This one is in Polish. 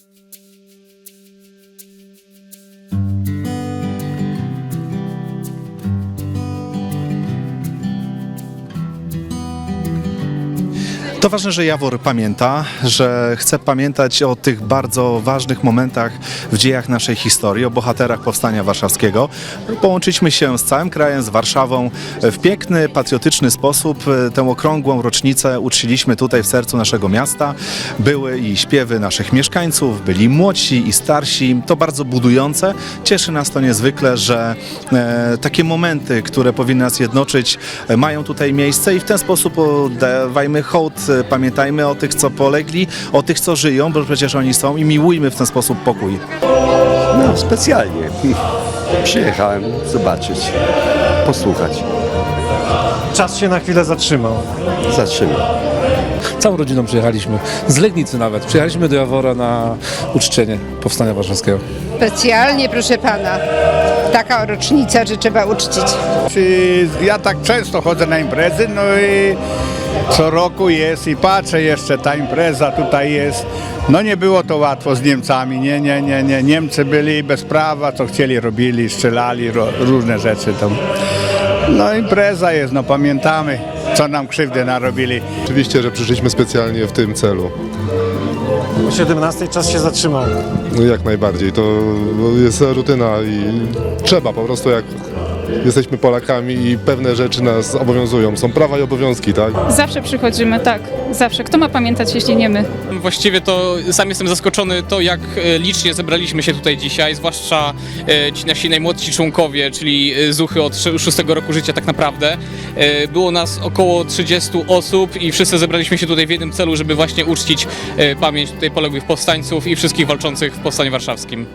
Mm-hmm. To ważne, że Jawor pamięta, że chce pamiętać o tych bardzo ważnych momentach w dziejach naszej historii, o bohaterach Powstania Warszawskiego. Połączyliśmy się z całym krajem, z Warszawą w piękny, patriotyczny sposób. Tę okrągłą rocznicę uczciliśmy tutaj w sercu naszego miasta. Były i śpiewy naszych mieszkańców, byli młodsi i starsi. To bardzo budujące. Cieszy nas to niezwykle, że e, takie momenty, które powinny nas jednoczyć, e, mają tutaj miejsce i w ten sposób oddawajmy hołd, e, pamiętajmy o tych, co polegli, o tych, co żyją, bo przecież oni są i miłujmy w ten sposób pokój. No, specjalnie. Przyjechałem zobaczyć, posłuchać. Czas się na chwilę zatrzymał. Zatrzymam. Całą rodziną przyjechaliśmy, z Legnicy nawet. Przyjechaliśmy do Jawora na uczczenie Powstania Warszawskiego. Specjalnie, proszę pana. Taka rocznica, że trzeba uczcić. Ja tak często chodzę na imprezy, no i co roku jest i patrzę jeszcze, ta impreza tutaj jest. No nie było to łatwo z Niemcami, nie, nie, nie, nie. Niemcy byli bez prawa, co chcieli robili, strzelali, ro, różne rzeczy tam. No impreza jest, no pamiętamy, co nam krzywdy narobili. Oczywiście, że przyszliśmy specjalnie w tym celu. O 17 czas się zatrzymał. No jak najbardziej. To jest rutyna i trzeba po prostu jak jesteśmy Polakami i pewne rzeczy nas obowiązują. Są prawa i obowiązki, tak? Zawsze przychodzimy, tak, zawsze. Kto ma pamiętać, jeśli nie my? Właściwie to sam jestem zaskoczony to, jak e, licznie zebraliśmy się tutaj dzisiaj, zwłaszcza e, ci nasi najmłodsi członkowie, czyli e, zuchy od sz- szóstego roku życia tak naprawdę. Było nas około 30 osób i wszyscy zebraliśmy się tutaj w jednym celu, żeby właśnie uczcić pamięć tutaj poległych powstańców i wszystkich walczących w Powstaniu Warszawskim.